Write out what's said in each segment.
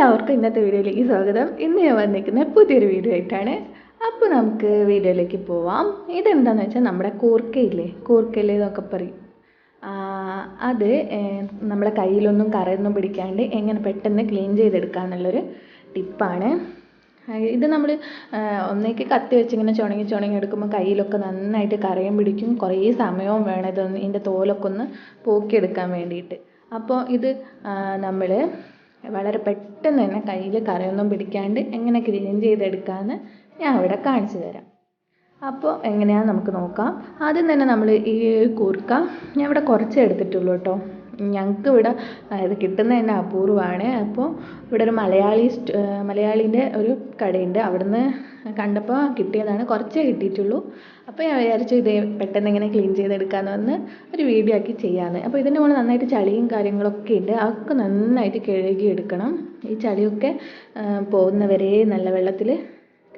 എല്ലാവർക്കും ഇന്നത്തെ വീഡിയോയിലേക്ക് സ്വാഗതം. ഇന്ന് ഞാൻ വന്നിരിക്കുന്നത് പുതിയൊരു വീഡിയോ ആയിട്ടാണ്. അപ്പോൾ നമുക്ക് വീഡിയോയിലേക്ക് പോവാം. ഇതെന്താണെന്ന് വെച്ചാൽ നമ്മുടെ കൂർക്കയില്ലേ? കൂർക്കയില്ലേ എന്നൊക്കെ പറയും. അത് നമ്മുടെ കയ്യിലൊന്നും കറയൊന്നും പിടിക്കാണ്ട് എങ്ങനെ പെട്ടെന്ന് ക്ലീൻ ചെയ്തെടുക്കുക എന്നുള്ളൊരു ടിപ്പാണ്. ഇത് നമ്മൾ ഒന്നേക്ക് കത്തി വെച്ചിങ്ങനെ ചുണങ്ങി ചുണങ്ങി എടുക്കുമ്പോൾ കയ്യിലൊക്കെ നന്നായിട്ട് കറയും പിടിക്കും. കുറേ സമയവും വേണം ഇതൊന്ന് ഇതിന്റെ തോലൊക്കെ ഒന്ന് പോക്കിയെടുക്കാൻ വേണ്ടിയിട്ട്. അപ്പോൾ ഇത് നമ്മൾ വളരെ പെട്ടെന്ന് തന്നെ കയ്യിൽ കറയൊന്നും പിടിക്കാണ്ട് എങ്ങനെ ക്ലീൻ ചെയ്തെടുക്കാമെന്ന് ഞാൻ ഇവിടെ കാണിച്ചു തരാം. അപ്പോൾ എങ്ങനെയാണെന്ന് നമുക്ക് നോക്കാം. ആദ്യം തന്നെ നമ്മൾ ഈ കൂർക്ക ഞാൻ ഇവിടെ കുറച്ചേ എടുത്തിട്ടുള്ളൂ കേട്ടോ. ഞങ്ങൾക്ക് ഇവിടെ അതായത് കിട്ടുന്നത് തന്നെ അപൂർവമാണ്. അപ്പോൾ ഇവിടെ ഒരു മലയാളി മലയാളീന്റെ ഒരു കടയുണ്ട്. അവിടുന്ന് കണ്ടപ്പോൾ കിട്ടിയതാണ്. കുറച്ചേ കിട്ടിയിട്ടുള്ളൂ. അപ്പോൾ ഞാൻ വിചാരിച്ചു ഇത് പെട്ടെന്ന് ഇങ്ങനെ ക്ലീൻ ചെയ്തെടുക്കാമെന്ന് വന്ന് ഒരു വീഡിയോ ആക്കി ചെയ്യാമെന്ന് അപ്പോൾ ഇതിന്റെ മുകളിൽ നന്നായിട്ട് ചളിയും കാര്യങ്ങളൊക്കെ ഉണ്ട്. അതൊക്കെ നന്നായിട്ട് കഴുകിയെടുക്കണം. ഈ ചളിയൊക്കെ പോകുന്നവരെ നല്ല വെള്ളത്തിൽ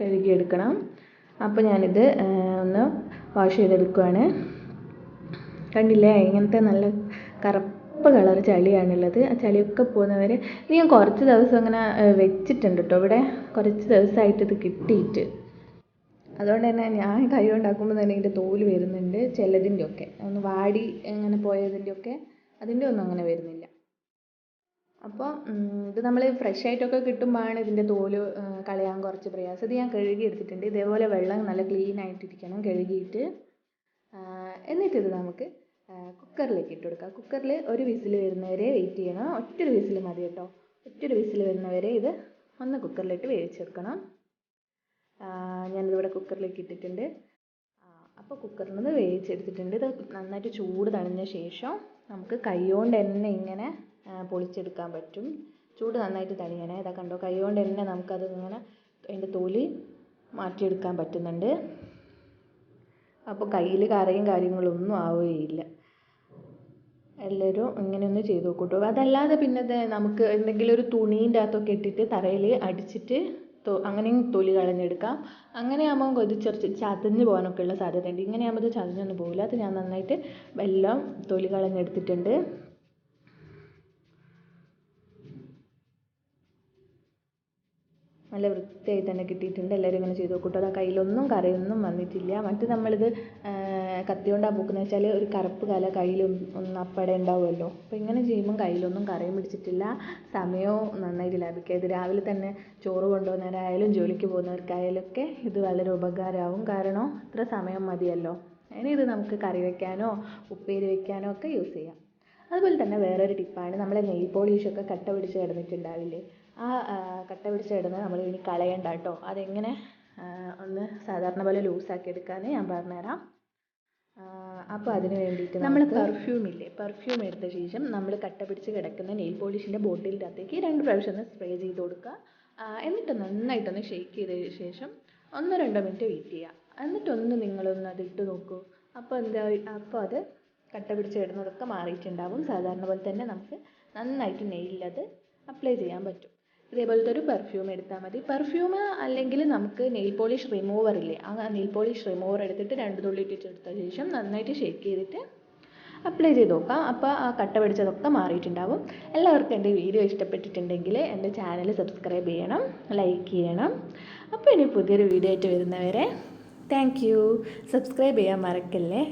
കഴുകിയെടുക്കണം. അപ്പോൾ ഞാനിത് ഒന്ന് വാഷ് ചെയ്തെടുക്കുവാണ്. കണ്ടില്ലേ? ഇങ്ങനത്തെ നല്ല കറുപ്പ് കളർ ചളിയാണുള്ളത്. ആ ചളിയൊക്കെ പോകുന്നവരെ ഇത് ഞാൻ കുറച്ച് ദിവസം അങ്ങനെ വെച്ചിട്ടുണ്ട് കേട്ടോ ഇവിടെ കുറച്ച് ദിവസമായിട്ട് ഇത് കിട്ടിയിട്ട്. അതുകൊണ്ട് തന്നെ ഞാൻ കൈ കൊണ്ടാക്കുമ്പോൾ തന്നെ ഇതിന്റെ തോൽ വരുന്നുണ്ട്. ചിലതിന്റെ ഒക്കെ ഒന്ന് വാടി അങ്ങനെ പോയതിന്റെ ഒക്കെ അതിന്റെ ഒന്നും അങ്ങനെ വരുന്നില്ല. അപ്പോൾ ഇത് നമ്മൾ ഫ്രഷ് ആയിട്ടൊക്കെ കിട്ടുമ്പോഴാണ് ഇതിന്റെ തോൽ കളയാൻ കുറച്ച് പ്രയാസം. ഇത് ഞാൻ കഴുകി എടുത്തിട്ടുണ്ട്. ഇതേപോലെ വെള്ളം നല്ല ക്ലീൻ ആയിട്ടിരിക്കണം കഴുകിയിട്ട്. എന്നിട്ടിത് നമുക്ക് കുക്കറിലേക്ക് ഇട്ട് കൊടുക്കുക. കുക്കറിൽ ഒരു വിസിൽ വരുന്നവരെ വെയിറ്റ് ചെയ്യണം. ഒറ്റൊരു വിസിൽ മതി കേട്ടോ. ഒറ്റൊരു വിസിൽ വരുന്നവരെ ഇത് ഒന്ന് കുക്കറിലിട്ട് വേവിച്ചെടുക്കണം ഞാനിതിവിടെ കുക്കറിലേക്ക് ഇട്ടിട്ടുണ്ട്. അപ്പോൾ കുക്കറിൽ നിന്ന് വേവിച്ചെടുത്തിട്ടുണ്ട്. ഇത് നന്നായിട്ട് ചൂട് തണിഞ്ഞ ശേഷം നമുക്ക് കൈകൊണ്ട് തന്നെ ഇങ്ങനെ പൊളിച്ചെടുക്കാൻ പറ്റും. ചൂട് നന്നായിട്ട് തണിയണേ. ഇതാ കണ്ടോ? കൈകൊണ്ട് തന്നെ നമുക്കത് ഇങ്ങനെ അതിന്റെ തൊലി മാറ്റിയെടുക്കാൻ പറ്റുന്നുണ്ട്. അപ്പോൾ കയ്യിൽ കറയും കാര്യങ്ങളൊന്നും ആവുകയില്ല. എല്ലാവരും ഇങ്ങനെ ഒന്ന് ചെയ്ത് നോക്കൂട്ടോ. അതല്ലാതെ പിന്നെ നമുക്ക് എന്തെങ്കിലും ഒരു തുണീന്റെ അകത്തൊക്കെ ഇട്ടിട്ട് തറയിൽ അടിച്ചിട്ട് തൊ അങ്ങനെയും തൊലി കളഞ്ഞെടുക്കാം. അങ്ങനെയാകുമ്പോൾ ഇത് ചെറിച്ച് ചതഞ്ഞ് പോകാനൊക്കെ ഉള്ള സാധ്യതയുണ്ട്. ഇങ്ങനെയാകുമ്പോൾ ഇത് ചതഞ്ഞൊന്നും പോകില്ല അത് ഞാൻ നന്നായിട്ട് എല്ലാം തൊലി കളഞ്ഞെടുത്തിട്ടുണ്ട്. നല്ല വൃത്തിയായി തന്നെ കിട്ടിയിട്ടുണ്ട്. എല്ലാവരും ഇങ്ങനെ ചെയ്ത് നോക്കൂട്ടോ അത് കയ്യിലൊന്നും കറയൊന്നും വന്നിട്ടില്ല. മറ്റ് നമ്മളിത് കത്തി കൊണ്ടാണ് പൂക്കുന്നത് വെച്ചാൽ ഒരു കറുപ്പ് കല കയ്യിലും ഒന്ന് അപ്പടെ ഉണ്ടാവുമല്ലോ അപ്പോൾ ഇങ്ങനെ ചെയ്യുമ്പം കയ്യിലൊന്നും കറയും പിടിച്ചിട്ടില്ല. സമയവും നന്നായിട്ട് ലാഭിക്കുക ഇത് രാവിലെ തന്നെ ചോറ് കൊണ്ടുപോകുന്നവരായാലും ജോലിക്ക് പോകുന്നവർക്കായാലൊക്കെ ഇത് വളരെ ഉപകാരമാവും കാരണം ഇത്ര സമയം മതിയല്ലോ. ഇനി ഇത് നമുക്ക് കറി വെക്കാനോ ഉപ്പേരി വെക്കാനോ ഒക്കെ യൂസ് ചെയ്യാം. അതുപോലെ തന്നെ വേറൊരു ടിപ്പാണ് നമ്മളെ നെയിൽ പോളിഷൊക്കെ കട്ട പിടിച്ച് കിടന്നിട്ടുണ്ടാവില്ലേ? ആ കട്ട പിടിച്ച് കിടന്നത് നമ്മൾ ഇനി കളയണ്ട കേട്ടോ അതെങ്ങനെ? ഒന്ന് സാധാരണ പോലെ ലൂസാക്കി എടുക്കാമെന്ന് ഞാൻ പറഞ്ഞുതരാം. അപ്പോൾ അതിന് വേണ്ടിയിട്ട് നമ്മൾ പെർഫ്യൂം ഇല്ലേ? പെർഫ്യൂം എടുത്ത ശേഷം നമ്മൾ കട്ട പിടിച്ച് കിടക്കുന്ന നെയിൽ പോളിഷിന്റെ ബോട്ടിലിന്റെ അകത്തേക്ക് രണ്ട് പ്രാവശ്യം ഒന്ന് സ്പ്രേ ചെയ്ത് കൊടുക്കുക. എന്നിട്ട് നന്നായിട്ടൊന്ന് ഷെയ്ക്ക് ചെയ്ത ശേഷം ഒന്നോ രണ്ടോ മിനിറ്റ് വെയിറ്റ് ചെയ്യുക. എന്നിട്ടൊന്ന് നിങ്ങളൊന്ന് അത് ഇട്ട് നോക്കൂ. അപ്പോൾ എന്താ അപ്പോൾ അത് കട്ട പിടിച്ച് കിടന്നതൊക്കെ മാറിയിട്ടുണ്ടാവും. സാധാരണ പോലെ തന്നെ നമുക്ക് നന്നായിട്ട് നെയിലത് അപ്ലൈ ചെയ്യാൻ പറ്റും. ഇതേപോലത്തെ ഒരു പെർഫ്യൂം എടുത്താൽ മതി. പെർഫ്യൂം അല്ലെങ്കിൽ നമുക്ക് നെയിൽ പോളിഷ് റിമൂവർ ഇല്ലേ ആ നെയിൽ പോളിഷ് റിമൂവർ എടുത്തിട്ട് രണ്ട് തുള്ളി ഇട്ടിട്ട് എടുത്ത ശേഷം നന്നായിട്ട് ഷേക്ക് ചെയ്തിട്ട് അപ്ലൈ ചെയ്ത് നോക്കാം. അപ്പോൾ ആ കട്ട പിടിച്ചതൊക്കെ മാറിയിട്ടുണ്ടാവും. എല്ലാവർക്കും എന്റെ വീഡിയോ ഇഷ്ടപ്പെട്ടിട്ടുണ്ടെങ്കിൽ എന്റെ ചാനൽ സബ്സ്ക്രൈബ് ചെയ്യണം ലൈക്ക് ചെയ്യണം. അപ്പോൾ ഇനി പുതിയൊരു വീഡിയോ ആയിട്ട് വരുന്നവരെ താങ്ക് യു സബ്സ്ക്രൈബ് ചെയ്യാൻ മറക്കല്ലേ?